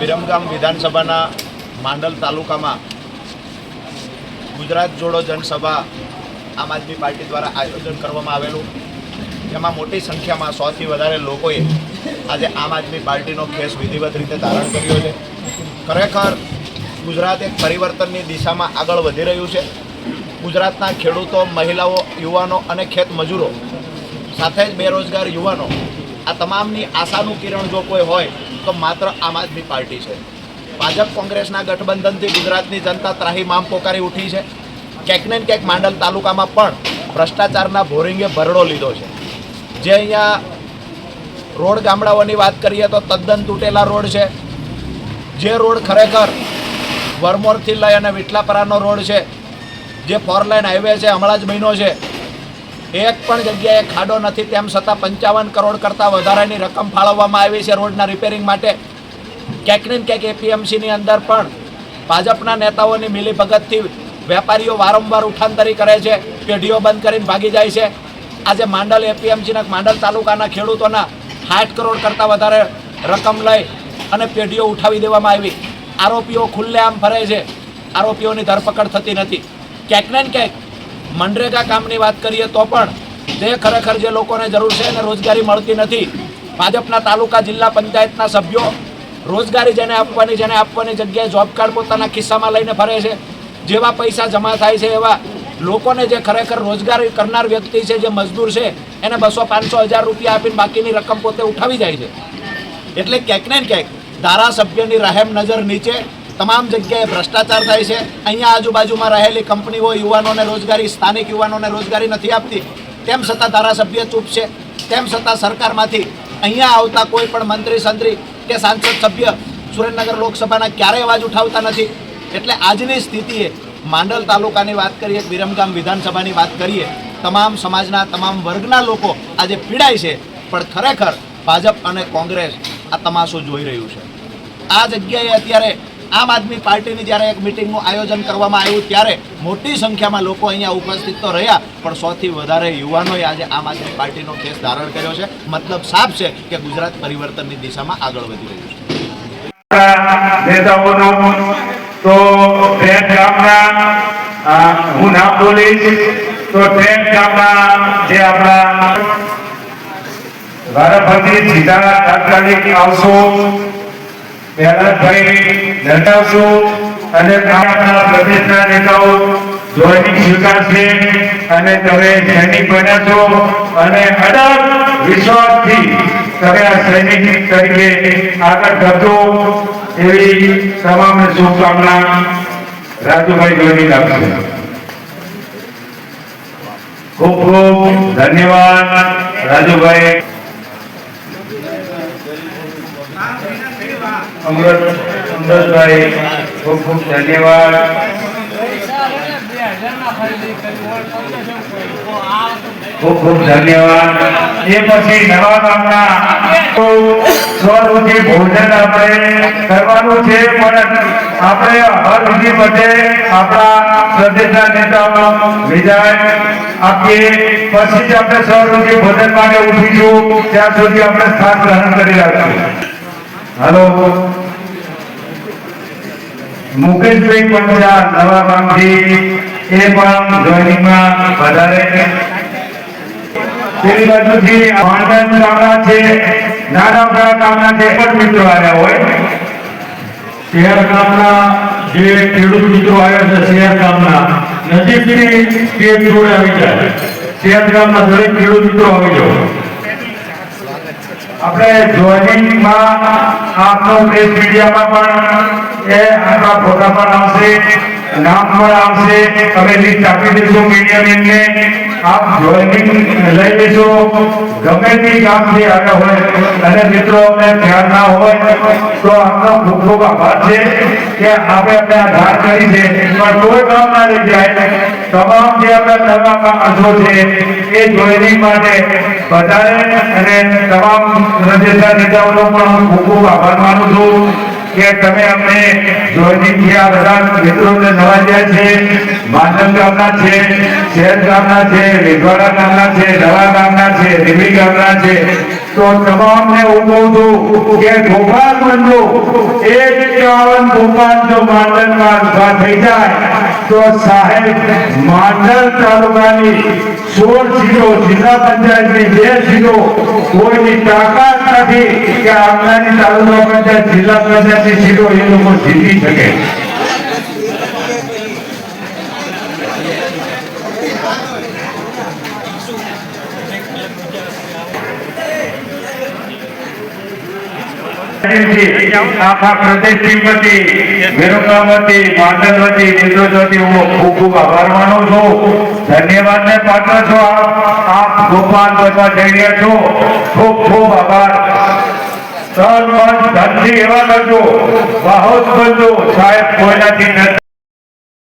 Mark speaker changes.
Speaker 1: વિરમગામ વિધાનસભાના માંડલ તાલુકામાં ગુજરાત જોડો જનસભા આમ આદમી પાર્ટી દ્વારા આયોજન કરવામાં આવેલું. જેમાં મોટી સંખ્યામાં સોથી વધારે લોકોએ આજે આમ આદમી પાર્ટીનો ખેસ વિધિવત રીતે ધારણ કર્યો છે. ખરેખર ગુજરાત એક પરિવર્તનની દિશામાં આગળ વધી રહ્યું છે. ગુજરાતના ખેડૂતો, મહિલાઓ, યુવાનો અને ખેત મજૂરો સાથે જ બેરોજગાર યુવાનો આ તમામની આશાનું કિરણ જો કોઈ હોય તો માત્ર આમ આદમી પાર્ટી છે. ભાજપ કોંગ્રેસના ગઠબંધનથી ગુજરાતની જનતા ત્રાહીમામ પોકારી ઉઠી છે. ક્યાંક ને ક્યાંક માંડલ તાલુકામાં પણ ભ્રષ્ટાચારના ભોરિંગે ભરડો લીધો છે. જે અહીંયા રોડ ગામડાઓની વાત કરીએ તો તદ્દન તૂટેલા રોડ છે. જે રોડ ખરેખર વરમોરથી લઈ અને વિઠલાપરાનો રોડ છે. જે ફોર લાઇન હાઈવે છે, હમણાં જ મહિનો છે. એક પણ જગ્યાએ ખાડો નથી, તેમ છતાં પંચાવન કરોડ કરતાં વધારાની રકમ ફાળવવામાં આવી છે રોડના રિપેરિંગ માટે. ક્યાંક ને ક્યાંક એપીએમસીની અંદર પણ ભાજપના નેતાઓની મિલીભગતથી વેપારીઓ વારંવાર ઉઠાંતરી કરે છે, પેઢીઓ બંધ કરીને ભાગી જાય છે. આજે માંડલ એપીએમસીના માંડલ તાલુકાના ખેડૂતોના સાઠ કરોડ કરતાં વધારે રકમ લઈ અને પેઢીઓ ઉઠાવી દેવામાં આવી. આરોપીઓ ખુલ્લેઆમ ફરે છે. આરોપીઓની ધરપકડ થતી નથી. ક્યાંક ને ક્યાંક મનરેગા કામની વાત કરીએ તો પણ જે ખરેખર જે લોકોને જરૂર છે એને રોજગારી મળતી નથી. ભાજપના તાલુકા જિલ્લા પંચાયતના સભ્યો રોજગારી જેને આપવાની જેને આપવાની જગ્યાએ જોબ કાર્ડ પોતાના ખિસ્સામાં લઈને ફરે છે, જેવા પૈસા જમા થાય છે, એવા લોકોને જે ખરેખર રોજગારી કરનાર વ્યક્તિ છે, જે મજદૂર છે, એને બસો પાંચસો હજાર રૂપિયા આપીને બાકીની રકમ પોતે ઉઠાવી જાય છે. એટલે ક્યાંક ને ક્યાંક ધારાસભ્યની રહેમ નજર નીચે તમામ જગ્યાએ ભ્રષ્ટાચાર થાય છે. અહીંયા આજુબાજુમાં રહેલી કંપનીઓ, યુવાનોને રોજગારી, સ્થાનિક યુવાનોને રોજગારી નથી આપતી. તેમ છતાં ધારાસભ્ય ચૂપ છે. તેમ છતાં સરકારમાંથી અહીંયા આવતા કોઈ પણ મંત્રી, સંત્રી કે સાંસદ સભ્ય સુરેન્દ્રનગર લોકસભાના ક્યારેય અવાજ ઉઠાવતા નથી. એટલે આજની સ્થિતિએ માંડલ તાલુકાની વાત કરીએ, વિરમગામ વિધાનસભાની વાત કરીએ, તમામ સમાજના તમામ વર્ગના લોકો આજે પીડાય છે. પણ ખરેખર ભાજપ અને કોંગ્રેસ આ તમાશો જોઈ રહ્યું છે. આ જગ્યાએ અત્યારે આમ આદમી પાર્ટીની જ્યારે એક મિટિંગનું આયોજન કરવામાં આવ્યું ત્યારે મોટી સંખ્યામાં લોકો અહીંયા ઉપસ્થિત તો રહ્યા, પણ સૌથી વધારે યુવાનોએ આજે આમ આદમી પાર્ટીનો કેસ ધારણ કર્યો છે. મતલબ સાફ છે કે ગુજરાત પરિવર્તનની દિશામાં આગળ વધી રહ્યું છે.
Speaker 2: તો ટ્રેન ગામના હું નામ બોલીશ, તો ટ્રેન ગામના જે આપણા વારાફરતી સીધા તાત્કાલિક આવશો પહેલાભાઈ દંડાવશો અને આપણા પ્રદેશના નેતાઓ જોઈનિંગ સ્વીકારશે અને તમે સૈનિક બન્યા છો અને અડગ વિશ્વાસથી તમે આ સૈનિક તરીકે આગળ કરજો એવી તમામને શુભકામના રાજુભાઈ જોઈનિંગ આપશે. ખૂબ ખૂબ ધન્યવાદ રાજુભાઈ. અમૃત અમૃતભાઈ ખૂબ ખૂબ ધન્યવાદ. ખૂબ ખૂબ ધન્યવાદ. એ પછી નવા ગામના તો સ્વરૂચિ ભોજન આપણે કરવાનું છે, પણ આપણે હર વિધિ માટે આપણા પ્રદેશના નેતાઓ વિધાન આપીએ. પછી જ આપણે સ્વરૂપી ભોજન માટે ઉઠીશું. ત્યાં સુધી આપણે સ્થાન ગ્રહણ કરી રાખીશું. હાલો. મુકેશભાઈ પંડ્યા, નવા ગામથી, એ પણ જોઈનિંગમાં વધારે પેલી બાજુથી વાંડન ગામના છે નાના ગામના છે પણ મિત્રો આવ્યા હોય. શહેર ગામના જે ખેડૂત મિત્રો આવ્યા છે, શહેર ગામના, નજીકથી સ્ટેજ જોડે આવી જાય શહેર ગામના દરેક ખેડૂત મિત્રો આવી જાઓ. આપણે જોઈનિંગમાં આપનો પ્રેસ મીડિયામાં પણ એ આપણા પણ આવશે, નામ પણ આવશે. તમે લિસ્ટ આપી મીડિયા મીડિયાને આપ જોઈનિંગ લઈ લેજો. ગમે તે કામથી આવ્યા હોય અને મિત્રો અમને ધ્યાન ના હોય તો આપનો ખૂબ ખૂબ આભાર છે કે આપણે અમને આ ધાર કરી છે. પણ કોઈ કામ ના લઈ જાય. તમામ જે આપણે નવા માણસો છે એ જોઈનિંગ માટે વધારે અને તમામ રજેતા નેતાઓનો પણ હું ખૂબ ખૂબ આભાર માનું છું. કે તમે અમને જોઈનિંગ થયા બધા મિત્રોને નવાજ્યા છે માનવ ગામના છે શહેર ગામના છે વિધવાડા ગામના છે નવા ગામના છે રીવી ગામના છે. તો તમામને હું કહું છું કે ગોપાલ બંધુ, એક એકાવન ગોપાલ જો માંડલમાં ઊભા થઈ જાય તો સાહેબ માંડલ તાલુકાની સોળ સીટો, જિલ્લા પંચાયતની બે સીટો, કોઈની તાકાત નથી કે આવનારી તાલુકા જિલ્લા પંચાયતની સીટો એ લોકો જીતી શકે. આખા પ્રદેશ ટીમ વતી વિરોકામ વતી માંડલ હું ખૂબ ખૂબ આભાર માનું છું. ધન્યવાદ ને પાત્ર છો આપ આપ ગોપાલ બનવા જઈ રહ્યા છો. ખૂબ ખૂબ આભાર. સર મન ધનથી એવા કરજો બહુ જ કરજો સાહેબ, કોઈનાથી નથી